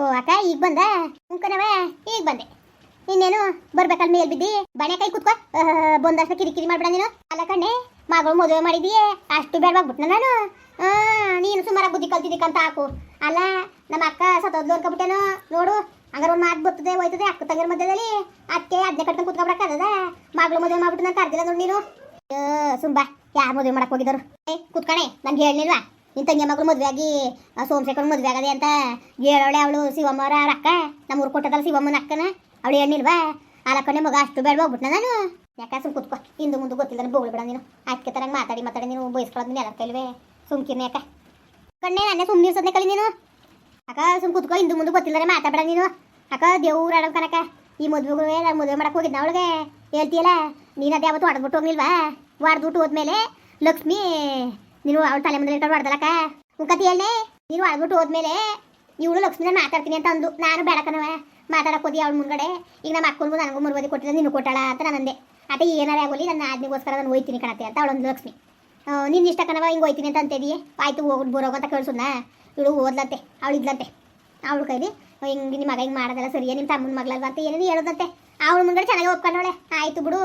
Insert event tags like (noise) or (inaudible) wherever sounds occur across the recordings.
ಓ ಅಕ್ಕ ಈಗ ಬಂದ? ಉಂಕನವ ಈಗ ಬಂದೆ. ಇನ್ನೇನು ಬರ್ಬೇಕಲ್ ಮೇಲ್ ಬಿದ್ದಿ? ಬಣೆ ಕೈ ಕುತ್ಕೋ. ಬಂದಷ್ಟು ಕಿರಿಕಿರಿ ಮಾಡ್ಬೇಡ ನೀನು. ಅಲ್ಲ ಕಣ್ಣೆ ಮಗಳು ಮದುವೆ ಮಾಡಿದೀಯೇ. ಅಷ್ಟು ಬೇಡವಾಗ್ಬಿಟ್ನ ನಾನು. ಆ, ನೀನು ಸುಮಾರ ಬುದ್ಧಿ ಕಲ್ತಿದ್ದಕ್ಕಂತ ಹಾಕು. ಅಲ್ಲ ನಮ್ಮ ಅಕ್ಕ ಸತ್ತೋದ್ಲು ಅನ್ಕೊಬಿಟ್ಟೇನು ನೋಡು ಹಂಗಾರ ಒಂದು ಮಾತು ಬರ್ತದೆ ಹೋಯ್ತದೆ ಅಕ್ಕ ತಂಗಿರ ಮಧ್ಯದಲ್ಲಿ. ಅದಕ್ಕೆ ಅದನ್ನೇ ಕಟ್ಕೊಂಡು ಕುತ್ಕೊಬಿಡಕ್ಕದ ಮಗಳು ಮದುವೆ ಮಾಡ್ಬಿಟ್ಟು ನಾನು ಕರ್ದಿಲ್ಲ ನೋಡಿ ನೀನು. ಸುಂಬಾ ಯಾರು ಮದುವೆ ಮಾಡಕ್ ಹೋಗಿದ್ರು ಏ ಕುತ್ಕಣೆ ನನ್ಗೆ ಹೇಳಿಲ್ವಾ ನಿನ್ ತಂಗಿ ಮಗಳು ಮದುವೆ ಆಗಿ ಸೋಮಶೇಖರ್ ಮದುವೆ ಆಗದೆ ಅಂತ ಹೇಳೋಳೆ ಅವಳು ಶಿವಮ್ಮರ ಅಕ್ಕ. ನಮ್ಮ ಊರು ಕೊಟ್ಟದಲ್ಲ ಶಿವಮ್ಮನ ಅಕ್ಕನ. ಅವಳು ಹೇಳಿಲ್ವಾ ಅಲಕ್ಕನೆ ಮಗ ಅಷ್ಟು ಬೇಡ ಹೋಗ್ಬಿಟ್ನ ನಾನು? ಯಾಕೆ ಸುಮ್ ಕುತ್ಕೋ. ಹಿಂದೆ ಮುಂದೆ ಗೊತ್ತಿಲ್ಲ ಬೋಗಳು ಬಿಡ ನೀನು. ಅದಕ್ಕೆ ತರಂಗೆ ಮಾತಾಡಿ ಮಾತಾಡಿ ನೀನು ಬಯಸ್ಕೊಳ್ಳೋದು ನೀನು ಎಲ್ಲ ಕೈಲ್ವೇ. ಸುಮ್ಕಿನ ಯಾಕೆ ಕಣ್ಣೆ ನಾನೇ ಸುಮ್ಮನೆ ಇರ್ಸೋದನ್ನೇ ಕಲಿ ನೀನು. ಅಕ್ಕ, ಸುಮ್ ಕುತ್ಕೋ ಹಿಂದೆ ಮುಂದೆ ಗೊತ್ತಿಲ್ಲರೆ ಮಾತಾಡ ನೀನು. ಅಕ್ಕ, ದೇವ್ರ ಆಡೋ ಕನಕ. ಈ ಮದುವೆಗಳು ನಾನು ಮದುವೆ ಮಾಡಕ್ಕೆ ಹೋಗಿದ್ದೆ ಅವಳಿಗೆ. ಹೇಳ್ತೀಯಲ್ಲ, ನೀನು ಅದೇ ಯಾವತ್ತು ಹೊಡೆದ್ಬಿಟ್ಟು ಹೋಗ್ಲಿಲ್ವಾ? ಹೊಡೆದ್ಬಿಟ್ಟು ಹೋದ್ಮೇಲೆ ಲಕ್ಷ್ಮಿ ನೀನು ಅವಳ ತಲೆ ಮುಂದೆ ಇಟ್ಕೊಂಡು ಹೊಡೆದಲಕ್ಕ? ಉಂಕತಿ ಹೇಳಿ ನೀನು ಅಳ್ಬಿಟ್ಟು ಹೋದ್ಮೇಲೆ ಇವಳು ಲಕ್ಷ್ಮಿನ ಮಾತಾಡ್ತೀನಿ ಅಂತ ಅಂದು ನಾನು ಬೇಡಕನವ ಮಾತಾಡಕ್ಕೆ ಹೋದಿ ಅವಳ ಮುಂದ್ಗಡೆ. ಈಗ ನಮ್ಮ ಅಕ್ಕನಿಗೂ ನನಗೂ ಮುರುವದಿ ಕೊಟ್ಟಿಲ್ಲ ನೀನು ಕೊಟ್ಟಾಳ ಅಂತ ನಾನು ಅಂದೆ. ಅದೇ ಏನಾರೇ ಆಗೋಲಿ ನನ್ನ ಆಜ್ಞೆಗೋಸ್ಕರ ನಾನು ಹೋಯ್ತೀನಿ ಕಣತೆ ಅಂತ ಅವಳೊಂದು ಲಕ್ಷ್ಮಿ. ನಿನ್ನ ಇಷ್ಟ ಕಣವ ಹಿಂಗೆ ಹೋಯ್ತೀನಿ ಅಂತ ಅಂತಿದೀಯ? ಆಯ್ತು ಹೋಗ್ಬಿಟ್ಟು ಬರೋಗ ಅಂತ ಕೇಳಿಸೋಣ ಇವಳು ಓದ್ಲಂತೆ, ಅವಳು ಇದ್ಲಂತೆ. ಅವಳು ಕೈಲಿ ಹಿಂಗೆ ನಿಮ್ಮ ಮಗ ಹಿಂಗೆ ಮಾಡೋದಲ್ಲ ಸರಿಯೇ? ನಿಮ್ಮ ತಮ್ಮನ ಮಗಳಲ್ವ ಅಂತ ಏನೇನು ಹೇಳೋದಂತೆ. ಅವಳ ಮುಂದೆ ಚೆನ್ನಾಗಿ ಒಪ್ಕೊಂಡವಳೆ. ಆಯ್ತು ಬಿಡು.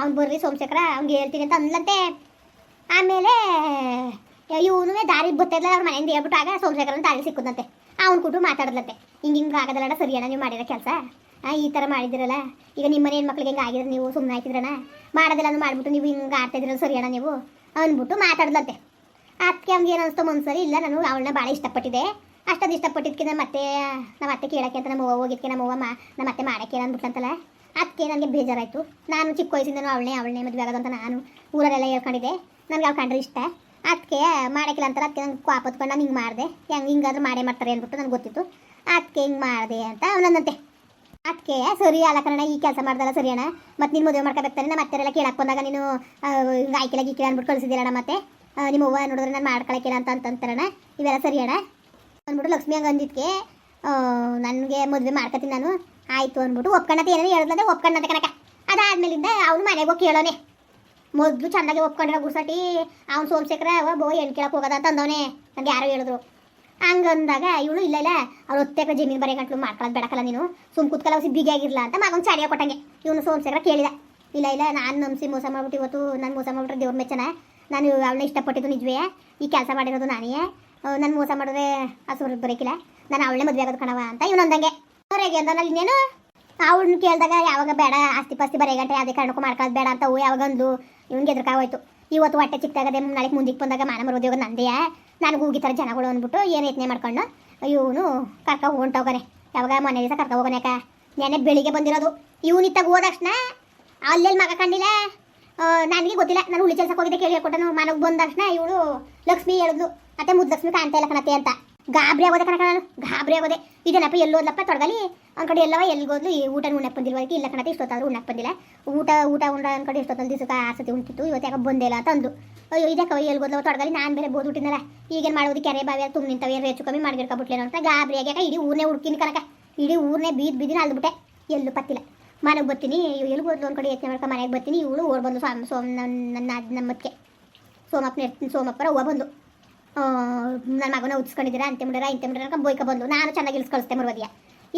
ಅವ್ನು ಬರ್ರಿ ಸೋಮಶೇಖರ, ಅವ್ನಿಗೆ ಹೇಳ್ತೀನಿ ಅಂತ ಅಂದ್ಲಂತೆ. ಆಮೇಲೆ ಇವನು ದಾರಿ ಗೊತ್ತಿಲ್ಲ ಅವ್ರ ಮನೆಯಿಂದ ಹೇಳ್ಬಿಟ್ಟು ಆಗ ಸೋಮಶೇಖರನ ದಾರಿ ಸಿಕ್ಕುದಂತೆ ಅವ್ನು ಕೊಟ್ಟು ಮಾತಾಡ್ಲತ್ತೆ ಹಿಂಗೆ ಹಿಂಗೆ ಆಗೋದಲ್ಲ ಸರಿಯಣ್ಣ, ನೀವು ಮಾಡಿರೋ ಕೆಲಸ? ಈ ಥರ ಮಾಡಿದಿರಲ್ಲ? ಈಗ ನಿಮ್ಮ ಮನೆ ಹೆಣ್ಮಕ್ಳಿಗೆ ಹಿಂಗೆ ಆಗಿದ್ರೆ ನೀವು ಸುಮ್ಮನೆ ಆಯ್ತಿದ್ರಣ ಮಾಡೋದೆಲ್ಲ ಮಾಡಿಬಿಟ್ಟು ನೀವು ಹಿಂಗೆ ಆಡ್ತಾ ಇದ್ರಲ್ಲ ನೀವು? ಅಂದ್ಬಿಟ್ಟು ಮಾತಾಡ್ಲತ್ತೆ ಅದಕ್ಕೆ ಅವ್ನಿಗೆ ಏನು ಅನಿಸ್ತು ಒಂದ್ಸರಿ ಇಲ್ಲ, ನಾನು ಅವಳನ್ನ ಭಾಳ ಇಷ್ಟಪಟ್ಟಿದ್ದೆ. ಅಷ್ಟೊಂದು ಇಷ್ಟಪಟ್ಟಿದ್ಕಿಂತ ಮತ್ತೆ, ನಮ್ಮ ಅತ್ತೆ ಕೇಳಕ್ಕೆ ಅಂತ ನಮ್ಮ ಹೋಗಿದ್ಕೆ ನಮ್ಮ ಅವ್ವ ನಮ್ಮ ಅತ್ತೆ ಮಾಡಕ್ಕೆ ಅಂದ್ಬಿಟ್ಟಂತಲ್ಲ ಅದಕ್ಕೆ ನನಗೆ ಬೇಜಾರಾಯಿತು. ನಾನು ಚಿಕ್ಕ ವಯಸ್ಸಿಂದನೂ ಅವಳನ್ನೇ ಅವಳನ್ನೇ ಮದುವೆ ಆಗೋದಂತ ನಾನು ಊರಲ್ಲೆಲ್ಲ ಹೇಳ್ಕೊಂಡಿದ್ದೆ. ನನಗೆ ಅವ್ಳು ಕಂಡ್ರೆ ಇಷ್ಟ. ಅದಕ್ಕೆ ಮಾಡೋಕ್ಕಿಲ್ಲ ಅಂತಾರೆ ಅದಕ್ಕೆ ನಂಗೆ ಕ್ವಾಪ್ ಹೊತ್ಕೊಂಡು ನಾನು ಹಿಂಗೆ ಮಾಡಿದೆ. ಹೆಂಗೆ, ಹಿಂಗಾದ್ರೂ ಮಾಡೇ ಮಾಡ್ತಾರೆ ಅಂದ್ಬಿಟ್ಟು ನನಗೆ ಗೊತ್ತಿತ್ತು. ಅದಕ್ಕೆ ಹಿಂಗೆ ಮಾಡಿದೆ ಅಂತ ಅವನಂದಂತೆ ಅದಕ್ಕೆ ಸರಿ ಅಲ್ಲ ಕಣ ಈ ಕೆಲಸ ಮಾಡ್ದಲ್ಲ ಸರಿ ಅಣ್ಣ. ಮತ್ತೆ ನೀನು ಮದುವೆ ಮಾಡ್ಕೋಬೇಕಾನೆ ನಮ್ಮ ಅತ್ತೆಲ್ಲ ಕೇಳಕ್ಕೆ ಬಂದಾಗ ನೀನು ಗಾಯ್ಕಿಲ್ಲ ಗೀಕಿಲ್ಲ ಅಂದ್ಬಿಟ್ಟು ಕಳಿಸಿದ್ದೀರಣ್ಣ ಮತ್ತೆ. ನಿಮ್ಮ ಅವ್ವ ನೋಡಿದ್ರೆ ನಾನು ಮಾಡ್ಕೊಳಕ್ಕಿಲ್ಲ ಅಂತ ಅಂತಂತಾರಣ ಇವೆಲ್ಲ ಸರಿ ಅಣ್ಣ. ಅಂದ್ಬಿಟ್ಟು ಲಕ್ಷ್ಮಿ ಹಂಗೆ ಅಂದಿದ್ದಕ್ಕೆ ನನಗೆ ಮದುವೆ ಮಾಡ್ಕೊತೀನಿ ನಾನು. ಆಯಿತು ಅಂದ್ಬಿಟ್ಟು ಒಪ್ಕೊಂಡತ್ತೆ ಏನಾದ್ರು ಹೇಳಿದ್ರೆ ಒಪ್ಕೊಂಡಂತೆ ಕನಕ ಅದಾದ್ಮೇಲಿಂದ ಅವನು ಮನೆಗೆ ಹೋಗಿ ಕೇಳೋನೆ. ಮೊದಲು ಚಂದಾಗಿ ಒಪ್ಕೊಂಡ್ರ ಗುಸಟಿ ಅವ್ನು ಸೋಮಶೇಖರ ಬೋ ಹೆಣ್ಣು ಕೇಳಕ್ಕೆ ಹೋಗೋದ ಅಂತ ಅಂದವನೇ ನನಗೆ ಯಾರೋ ಹೇಳಿದ್ರು. ಹಂಗಂದಾಗ ಇವಳು, ಇಲ್ಲ ಇಲ್ಲ, ಅವ್ರು ಒತ್ತೆ ಜಮೀನು ಬರೀ ಗಂಟ್ಲು ಮಾಡ್ಕೊಳ್ಳೋದು ಬೇಡಕಲ್ಲ ನೀನು, ಸುಮ್ ಕುತ್ಕಲ್ಲ ಹೊಸಿ ಬಿಗಿಯಾಗಿರ್ಲ ಅಂತ ಮಗನ ಚಾಡಿಯ ಕೊಟ್ಟಂಗೆ. ಇವನು ಸೋಮಶೇಖರ ಕೇಳಿದ. ಇಲ್ಲ ಇಲ್ಲ, ನಾನು ನಂಬಿಸಿ ಮೋಸ ಮಾಡ್ಬಿಟ್ಟು ಇವತ್ತು ನಾನು ಮೋಸ ಮಾಡ್ಬಿಟ್ರೆ ದೇವ್ರ ಮೆಚ್ಚನ. ನಾನು ಅವಳನ್ನ ಇಷ್ಟಪಟ್ಟಿದ್ದು ನಿಜವೇ. ಈ ಕೆಲಸ ಮಾಡಿರೋದು ನಾನೇ ನಾನು ಮೋಸ ಮಾಡಿದ್ರೆ ಹಸುರು ಬರೋಕ್ಕಿಲ್ಲ ನಾನು ಅವಳನ್ನೇ ಮದುವೆ ಆಗೋದು ಕಣವ ಅಂತ ಇವನು ಅಂದನಲ್ಲಿ ಇನ್ನೇನು ಅವಳನ್ನ ಕೇಳಿದಾಗ ಯಾವಾಗ ಬೇಡ, ಆಸ್ತಿ ಪಾಸ್ತಿ ಬರೀ ಗಂಟೆ ಅದೇ ಕಾರಣಕ್ಕೂ ಮಾಡ್ಕೊಳ್ಳೋದು ಬೇಡ ಅಂತ ಯಾವಾಗ ಅಂದು ಇವ್ನಿಗೆ ಎದುರ್ಕಾಗೋಯ್ತು ಇವತ್ತು ಹೊಟ್ಟೆ ಚಿಕ್ಕದಾಗದೆ ನಾಳೆ ಮುಂದಕ್ಕೆ ಬಂದಾಗ ಮಾನ ಮರೋದು ಉದ್ಯೋಗ ನಂದೆಯಾ ನನಗೆ ಹೋಗಿತಾರೆ ಜನಗಳು ಅಂದ್ಬಿಟ್ಟು ಏನು ಯತ್ನೆ ಮಾಡ್ಕೊಂಡು ಇವನು ಕರ್ಕ ಹೊಂಟೋಗನೆ ಯಾವಾಗ ಮನೆ ದಿವಸ ಕರ್ಕ ಹೋಗೋನೆ ಯಾಕ? ನೆನೆ ಬೆಳಿಗ್ಗೆ ಬಂದಿರೋದು. ಇವನು ಇತ್ತಾಗ ಹೋದ ತಕ್ಷಣ ಅಲ್ಲೆಲ್ಲಿ ಮಗ ಕಂಡಿಲ್ಲ ನನಗೆ ಗೊತ್ತಿಲ್ಲ. ನಾನು ಉಳಿ ಕೆಲಸಕ್ಕೆ ಹೋಗಿದ್ದೆ ಕೇಳಿ ಕೊಟ್ಟನು ಮನೆಗೆ ಬಂದ ತಕ್ಷಣ ಇವಳು ಲಕ್ಷ್ಮಿ ಹೇಳಿದ್ಲು. ಅತ್ತೆ ಮುದ್ದು ಲಕ್ಷ್ಮಿ ಕಾಣ್ತಾ ಇಲ್ಲ ಕಣತೆ ಅಂತ. ಗಾಬರಿ ಆಗೋದೆ ಕಣಕ ನಾನು. ಗಾಬರಿ ಆಗೋದೆ. ಇದೇನಪ್ಪ ಎಲ್ಲೋದ್ಲಪ್ಪ ತೊಡಗಲಿ. ಅನ್ಕಡೆ ಎಲ್ಲವ ಎಲ್ಲಿಗೋದ್ಲು ಈ ಊಟ ಉಣ್ಣಕ್ಕೆ ಬಂದಿಲ್ವದಕ್ಕೆ ಇಲ್ಲ ಕಣತೆ ಇಷ್ಟೊತ್ತಾದ್ರೂ ಉಣ್ಣಕ್ಕೆ ಬಂದಿಲ್ಲ. ಊಟ ಊಟ ಉಂಡ ಅನ್ಕಡೆ ಇಷ್ಟೊತ್ತಲ್ಲಿ ದಿವಸಕ್ಕೆ ಆಸತಿ ಉಂಟಿತ್ತು ಇವತ್ತು ಯಾಕೆ ಬಂದಿಲ್ಲ ಅಂತ ಅಂದು ಅಯ್ಯೋ ಇದಕ್ಕೆ ಎಲ್ಗೋದ್ಲವ ತೊಡಗಲಿ? ನಾನು ಬೇರೆ ಬೋದು ಹುಟ್ಟಿನಲ್ಲ ಈಗೇನು ಮಾಡೋದು? ಕೆರೆ ಬಾವಿ ತುಂಬ ನಿಂತವೆ ಹೆಚ್ಚು ಕಮ್ಮಿ ಮಾಡ್ಗಿಡ್ಕೊಬಿಟ್ಲೇನೋ ಅಂತ ಗಾಬರಿ ಆಗ್ಯಾಕ ಇಡೀ ಊರನ್ನೇ ಹುಡುಕಿನ ಕನಕ ಇಡೀ ಊರನ್ನೇ ಬೀದ್ ಬೀದಿನ ಅಲ್ದ್ಬಿಟ್ಟೆ ಎಲ್ಲೂ ಪತ್ತಿಲ್ಲ. ಮನೆಗೆ ಬರ್ತೀನಿ. ಎಲ್ಲಿ ಹೋದ್ಲು ಒಂದು ಕಡೆ ಯೋಚನೆ ಮಾಡ್ಕೊಂಡು ಮನೆಗೆ ಬರ್ತೀನಿ. ಇವಳು ಓಡ್ ಬಂದು ಸೋಮ್ ನನ್ನ ನನ್ನ ನಮ್ಮಕ್ಕೆ ಸೋಮಪ್ಪನ ಸೋಮಪ್ಪರ ಹೋಗ ಬಂದು ನನ್ನ ಮಗನ ಉತ್ಸ್ಕೊಂಡಿದ್ದೀರಾ ಅಂತೆ ಮುಡ್ಯಾರ ಇಂತೆ ಮುಡ್ಯಾರ ಅನ್ಕೊಂಡು ಬೈಕ ಬಂದು, ನಾನು ಚೆನ್ನಾಗಿ ಇಲ್ಸ್ ಕಳಿಸ್ತೆ ಮರುವದಿಯ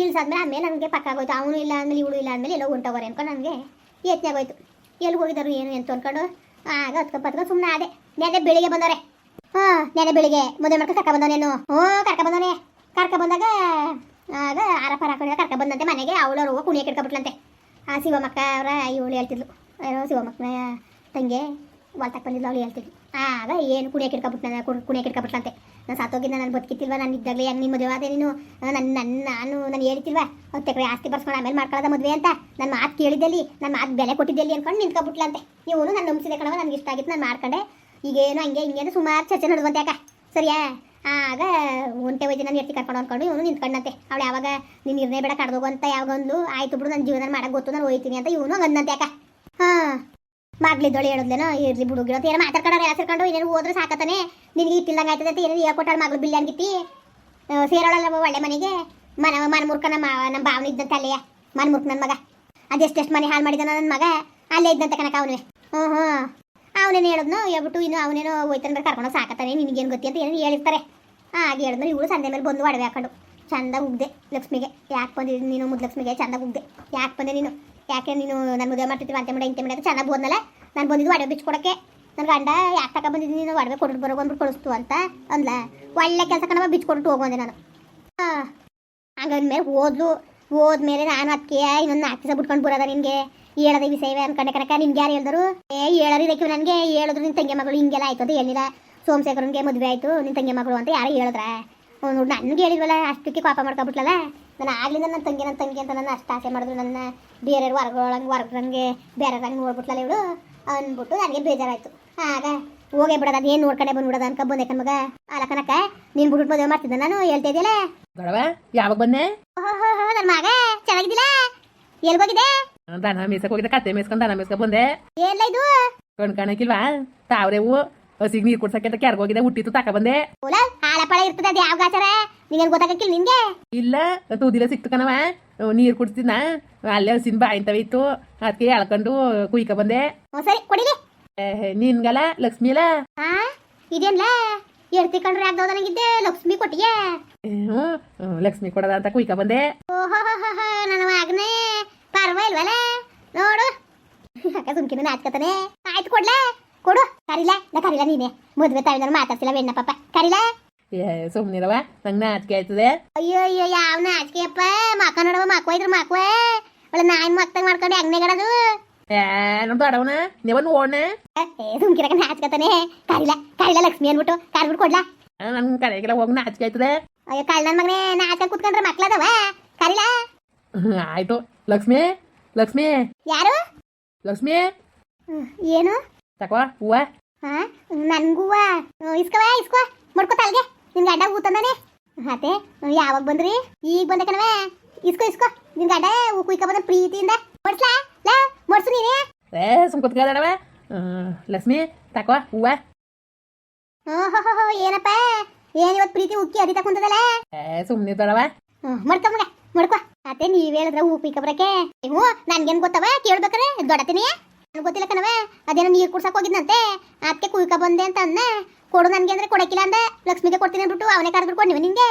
ಇಲ್ಸಾದ್ಮೇಲೆ ಆಮೇಲೆ ನನಗೆ ಪಕ್ಕ ಆಗೋಯ್ತು. ಅವನು ಇಲ್ಲ ಅಂದ್ಮೇಲೆ ಇವಳು ಇಲ್ಲ ಅಂದ್ಮೇಲೆ ಎಲ್ಲೋ ಹೊಂಟೋಗೋರೆ ಅನ್ಕೊಂಡು ನನಗೆ ಯತ್ನೆ ಆಗೋಯ್ತು. ಎಲ್ಲಿ ಹೋಗಿದ್ದಾರೆ ಏನು ಅಂತ ಅನ್ಕೊಂಡು ಆಗ ಹತ್ಕೊಂಡು ಪತ್ಕೊಂಡು ಸುಮ್ಮನೆ ಅದೇ ನೆನೆ ಬೆಳಿಗ್ಗೆ ಬಂದವ್ರೆ. ಹಾಂ ನೆನೆ ಬೆಳಿಗ್ಗೆ ಮದುವೆ ಮಾಡ್ಕೊಂಡು ಕರ್ಕ ಬಂದವನೇನು ಹ್ಞೂ ಕರ್ಕ ಬಂದವನೇ. ಕರ್ಕ ಬಂದಾಗ ಆಗ ಆರಪ್ಪ ಹಾಕೊಂಡಿದ್ದ ಕರ್ಕ ಬಂದಂತೆ ಮನೆಗೆ. ಅವಳವ್ರು ಹೋಗಿ ಕುಣಿಯಕ್ಕೆ ಇಟ್ಕೊಬಿಟ್ಲಂತೆ. ಆ ಶಿವಮಕ್ಕ ಅವರ ಇವಳು ಹೇಳ್ತಿದ್ಲು. ಶಿವಮಕ್ಕನ ತಂಗೆ ಹೊಲ್ತಕ್ಕೆ ಬಂದಿದ್ಲು, ಅವಳು ಹೇಳ್ತಿದ್ಲು. ಆಗ ಏನು ಕುಣಿಯಕ್ಕೆ ಕುಣಿಯ ಕುಣಿಯಕ್ಕೆ ಇಟ್ಕೊಬಿಟ್ಲಂತೆ ನಾನು ಸತ್ತೋಗಿದ್ದ ನಾನು ಬದುಕಿತ್ತಿಲ್ವಾ? ನಾನು ಇದ್ದಾಗಲೇ ಹೆಂಗೆ ನಿಮ್ಮ ಮದುವೆ ಆದೆ ನೀನು? ನನ್ನ ನನ್ನ ನಾನು ನಾನು ಹೇಳ್ತಿಲ್ವಾ ಹತ್ತು ಎಕರೆ ಆಸ್ತಿ ಬರ್ಸ್ಕೊಂಡು ಆಮೇಲೆ ಮಾಡ್ಕೊಳ್ಳೋದ ಮದುವೆ ಅಂತ? ನನ್ನ ಮಾತು ಕೇಳಿದ್ದಲ್ಲಿ ನನ್ನ ಮಾತು ಬೆಲೆ ಕೊಟ್ಟಿದ್ದಲ್ಲಿ ಅನ್ಕೊಂಡು ನಿಂತ್ಕೊಬಿಟ್ಲಂತೆ. ನೀವು ನಾನು ನಂಬಿಸಿದೆ ಕಣವ ನನಗೆ ಇಷ್ಟ ಆಗಿತ್ತು ನಾನು ಮಾಡ್ಕೊಂಡೆ. ಈಗೇನು ಹಂಗೆ ಹಿಂಗೆ ಸುಮಾರು ಚರ್ಚೆ ನಡೆದಂತೆ ಯಾಕೆ? ಸರಿಯಾ? ಆಗ ಒಂಟೆ ವೈದ್ಯ ನಾನು ಎತ್ತಿ ಕರ್ಕೊಂಡು ಅನ್ಕೊಂಡು ಇವನು ನಿಂತ್ಕೊಂಡಂತೆ. ಅವಳು ಯಾವಾಗ, ನೀನು ನಿರ್ಣಯ ಬೇಡ, ಕಡ್ದೋಗು ಅಂತ ಯಾವಾಗ ಒಂದು ಆಯ್ತು ಬಿಡು ನನ್ನ ಜೀವನ ಮಾಡಕ್ಕೆ ಗೊತ್ತು, ನಾನು ಹೋಯ್ತೀನಿ ಅಂತ ಇವನು ಹಂಗಂದಂತೆ ಯಾಕ? ಹಾಂ ಮಗಳಿದ್ದೋಳು ಹೇಳಿದ್ಲೇನೋ, ಇರ್ಲಿ ಬಿಡು ಗಿಡ ಏನೋ ಮಾತಾಡ್ಕೊಂಡ್ರೆ ಹೆಸರ್ಕೊಂಡು ಸೇರ್ಕೊಂಡು? ಏನೇನು ಹೋದ್ರೆ ಸಾಕತ್ತಾನೆ. ನಿನಗೆ ಇತ್ತಿಲ್ದಂಗೆ ಆಯ್ತದೆ ಅಂತ ಏನೇನು ಹೇಳ್ಕೊಟ್ಟಾಳ ಮಗಳು ಬಿಲ್ಲಿ ಅನ್ಗಿತ್ತಿ ಸೇರೋಳಲ್ಲ ಒಳ್ಳೆ ಮನೆಗೆ. ಮನ ಮನ ಮುರ್ಕ ನಮ್ಮ ನಮ್ಮ ಭಾವನ ಇದ್ದಂತೆ ಅಲ್ಲೇ ಮನ ಮುರ್ಕ ನನ್ನ ಮಗ ಅದೆಷ್ಟೆಷ್ಟು ಮನೆ ಹಾಳು ಮಾಡಿದ ನನ್ನ ಮಗ. ಅಲ್ಲೇ ಇದ್ದಂತೆ ಕನಕ ಅವನೇ ಹ್ಞೂ ಹ್ಞೂ ಅವನೇನು ಹೇಳಿದ್ನು, ಹೇಳ್ಬಿಟ್ಟು ಇನ್ನು ಅವನೇನೋ ಹೋಯ್ತಾನೆ ಕರ್ಕೊಂಡು ಸಾಕತ್ತಾನೆ, ನಿನಗೇನು ಗೊತ್ತಿ ಅಂತ ಏನೇನು ಹೇಳಿರ್ತಾರೆ. ಹಾಗೆ ಹೇಳಿದ್ರು ಇವಳು ಸಂಜೆ ಮೇಲೆ ಬಂದು ಒಡವೆ ಹಾಕೊಂಡು. ಚಂದ ಉಗ್ದೆ ಲಕ್ಷ್ಮಿಗೆ. ಯಾಕೆ ಬಂದಿದ್ದೀನಿ ನೀನು ಮುದ್ಲಕ್ಷ್ಮಿಗೆ ಚಂದ ಉಗ್ದೆ. ಯಾಕೆ ಬಂದೆ ನೀನು? ಯಾಕೆ ನೀನು ನನ್ನ ಮದುವೆ ಮಾಡ್ತಿರ್ತೀವಿ ಅಂತ ಮಾಡಿ ಇಂತೆ ಮಾಡಿ ಚೆನ್ನಾಗಿ ಬಂದಲ್ಲ ನಾನು ಬಂದಿದ್ದು ಒಡವೆ ಕೊಡೋಕೆ ನನ್ನ ಗಂಡ ಯಾಕೆ ತಕ ಬಂದಿದ್ದೀನಿ ನೀನು ಒಡವೆ ಕೊಟ್ಟು ಬರೋ ಬಂದ್ಬಿಟ್ಟು ಕಳಿಸ್ತು ಅಂತ ಅಂದ್ಲ. ಒಳ್ಳೆ ಕೆಲಸ ಕಣವ ಬಿಚ್ಕೊಟ್ಟು ಹೋಗೋಂದೆ ನಾನು. ಹಾಂ. ಹಂಗಂದ್ಮೇಲೆ ಓದ್ಲು. ಹೋದ್ಮೇಲೆ ನಾನು ಅದಕ್ಕೆ ಇನ್ನೊಂದು ನಾಲ್ಕು ದಿವಸ ಬಿಟ್ಕೊಂಡು ಬರೋದ ನಿನಗೆ. ಹೇಳದ ವಿಷಯವೇ ಅನ್ಕೊಂಡೆ ಕನಕ ನಿನ್ಗೆ ಯಾರು ಹೇಳಿದ್ರು? ಏ ಹೇಳೋರು ಇದಕ್ಕೆ ನನಗೆ. ಹೇಳಿದ್ರು ನಿನ್ನ ತಂಗಿ ಮಗಳು, ಹಿಂಗೆಲ್ಲ ಆಯ್ತು ಅಂತ ಹೇಳಿಲ್ಲ. ಸೋಮಶೇಖರನ್ಗೆ ಮದುವೆ ಆಯ್ತು ನಿನ್ನ ತಂಗಿ ಮಗಳು ಅಂತ ಯಾರು ಹೇಳಿದ್ರ? ನೋಡು, ನನಗೆ ಹೇಳಿದ್ವಲ್ಲ ಅಷ್ಟಕ್ಕೆ ಪಾಪ ಮಾಡ್ಕೊಬಿಟ್ಲಲ್ಲ ನಾನು ಆಗ್ಲಿಂದ ನನ್ನ ತಂಗಿ ನನ್ನ ತಂಗಿ ಅಂತ ನನ್ನ ಅಷ್ಟು ಆಸೆ ಮಾಡಿದ್ರು. ನನ್ನ ಬೇರೆ ಹೊರಗೊಳಂಗೆ ಹೊರಗಂಗೆ ಬೇರೆ ನೋಡ್ಬಿಟ್ಲಲ್ಲ ಇವಳು? ಅಂದ್ಬಿಟ್ಟು ನನಗೆ ಬೇಜಾರಾಯ್ತು. ಆಗ ಹೋಗೇ ಬಿಡೋದು ಅದೇನು ನೋಡ್ಕೊಂಡೆ ಬಂದ್ಬಿಡೋದು ಅನ್ಕ ಬಂದೆ ಕಣ್ಮಗ ಅಲ್ಲ ಕನಕ ನೀನು ಬಿಟ್ಬಿಟ್ಟು ಮದುವೆ ಮಾಡ್ತಿದ್ದೆ ನಾನು ಹೇಳ್ತಾ ಇದೆಯಲ್ಲ ದೊಡವ ಯಾವಾಗ ಬಂದೆ? ಓಹೋ ನನ್ನ ಮಗ ಚೆನ್ನಾಗಿದ್ದಿಲ್ಲ ಎಲ್ಗೋಗಿದೆ ದನ ಮೇಸಕ್ ಹೋಗಿದ್ದೆ ಕತ್ತೆ ಮೇಸ್ಕೊಂಡು ದನ ಮೇಸ್ಕೊಂಡ್ ಬಂದೆ. ಏನ್ಲ ಇದು? ಕಣ್ ಕಾಣಕ್ಕಿಲ್ವಾ? ತಾವ್ರೆವು ಹಸಿಗೆ ನೀರು ಕುಡ್ಸಕ್ಕೆ ಅಂತ ಹೋಗಿದೆ ಹುಟ್ಟಿತ್ತು ತಕ ಬಂದೆ. ಓಲ ಹಾಳಪಳ ಇರ್ತದೆ ಅದು ಯಾವ ಗಾಚಾರ ನಿಂಗೆ ಗೊತ್ತಾಗಕ್ಕಿಲ್ಲ ನಿಂಗೆ? ಇಲ್ಲ ತೂದಿಲ ಸಿಕ್ತು ಕಣವ. ನೀರು ಕುಡ್ತಿದ್ನ ಅಲ್ಲೇ ಹಸಿನ ಬಾಯಿಂತವ ಇತ್ತು. ಅದಕ್ಕೆ ಎಳ್ಕೊಂಡು ಕುಯ್ಕ ಬಂದೆ. ಹ್ಞೂ ಸರಿ ಕೊಡಿಲಿ. ಏ, ನಿನ್ಗಲ್ಲ ಲಕ್ಷ್ಮೀಲ ಹಾ ಇದೇನ್ಲ? ಎರ್ತಿ ಕಂಡ್ರೆ ಯಾವ್ದೋ ನನಗಿದ್ದೆ ಲಕ್ಷ್ಮಿ ಕೊಟ್ಟಿಗೆ. ಹ್ಞೂ ಲಕ್ಷ್ಮಿ ಕೊಡದ ಅಂತ ಕುಯ್ಕ ಬಂದೆ. ಓಹೋ ನನ್ನ ಮಗನೇ ಪರ್ವ ಇಲ್ವಲ್ಲ ನೋಡು. (laughs) ಅಕ್ಕ ಸುಮ್ಕಿನ ನಾಚ್ಕತಾನೆ ಆಯ್ತು ಕೊಡ್ಲಾ. ಕೊಡು. ಕರಿಲ? ನಾ ಕರಿಲ ನೀನೆ. ಮದುವೆ ತಾಯಿ ಮಾತಾಡ್ಸಿಲ್ಲ ವೆಣ್ಣ ಪಾಪ. ಕರಿಲ? ಏ ಸುಮ್ಮನಿರವ ನಂಗೆ ನಾಚಿಕೆ ಆಯ್ತದೆ. ಅಯ್ಯೋ ಅಯ್ಯೋ ಯಾವ ನಾಚಿಕೆಯಪ್ಪ? ಮಾಕ ನೋಡವ ಮಕ್ಕ ಇದ್ರ ಮಕ್ವ ಒಳ್ಳೆ ನಾಯಿ ಮಕ್ತಂಗ್ ಮಾಡ್ಕೊಂಡು ಹೆಂಗ್ನೆಗಡದು ಏ ನಮ್ ದೊಡವನ ನೀವ ನೋಡ್ನೆ? ಏ ಸುಮ್ಕಿರಕ ನಾಚ್ಕತಾನೆ ಕರಿಲ ಕರಿಲ ಲಕ್ಷ್ಮಿ ಅನ್ಬಿಟ್ಟು ಕರ್ಬಿಟ್ಟು ಕೊಡ್ಲಾ? ನನ್ ಕರೆಗಿಲ್ಲ ಹೋಗಿ ನಾಚಿಕೆ ಆಯ್ತದೆ. ಅಯ್ಯೋ ಕಳ್ಳ ನನ್ ಮಗನೇ ನಾಚಿಕೆ ಕುತ್ಕೊಂಡ್ರೆ ಮಕ್ಳದವ ಕರಿಲ? ಆಯ್ತು. ಲಕ್ಷ್ಮಿ ಲಕ್ಷ್ಮಿ. ಯಾರು? ಲಕ್ಷ್ಮಿ. ಏನು? ತಕೋ ಹೂವ ಹಾ ನನ್ಗೂವ ಇಸ್ಕವ ಇಸ್ಕೋ ಮಡ್ಕೋ ತಲ್ಗೆ ನಿನ್ ಗಂಡ ಊತಂದಾನೆ ಅದೇ ಯಾವಾಗ ಬಂದ್ರಿ ಈಗ ಬಂದೆ ಕಣವೆ ಇಸ್ಕೋ ಇಸ್ಕೋ ನಿನ್ ಗಂಡ ಹೂ ಕುಯ್ಕ ಬಂದ ಪ್ರೀತಿಯಿಂದ ಮಡ್ಸ್ಲಾ ಲಾ ಮಡ್ಸು ನೀನೇ ಏ ಸುಮ್ಕುತ್ಕದಡವ ಲಕ್ಷ್ಮಿ ತಕೋ ಹೂವ ಓಹೋ ಏನಪ್ಪ ಏನ್ ಇವತ್ತು ಪ್ರೀತಿ ಉಕ್ಕಿ ಅದಿ ಕುಂತದಲ್ಲ ಏ ಸುಮ್ನೆ ತಡವ ಮಡ್ಕೊ ಮಗ ಮಡ್ಕೋ ಅತ್ತೆ ನೀವ್ ಹೇಳಿದ್ರ ಹೂ ಕುಯ್ಕ ಬರಕ್ಕೆ ಹ್ಞೂ ನನ್ಗೇನ್ ಗೊತ್ತವ ಕೇಳ್ಬೇಕ್ರೆ ದೊಡ್ಡತಿನಿ ಗೊತ್ತಿಲ್ಲ ಕಣವೇ ಅದೇನೋ ನೀರು ಕುಡ್ಸಕ್ ಹೋಗಿದ್ನಂತೆ. ಅದಕ್ಕೆ ಕುಯ್ಕ ಬಂದೆ ಅಂತ ಅನ್ನ ಕೊಡು ನನಗೆ ಅಂದ್ರೆ ಕೊಡಕ್ಕಿಲ್ಲ ಅಂದ. ಲಕ್ಷ್ಮಿಗೆ ಕೊಡ್ತೀನಿ ಅಂದ್ಬಿಟ್ಟು ಅವನೇ ಕರೆದ್ಬಿಟ್ಟು ಕೊಡ್ನಿವ ನಿಂಗೆ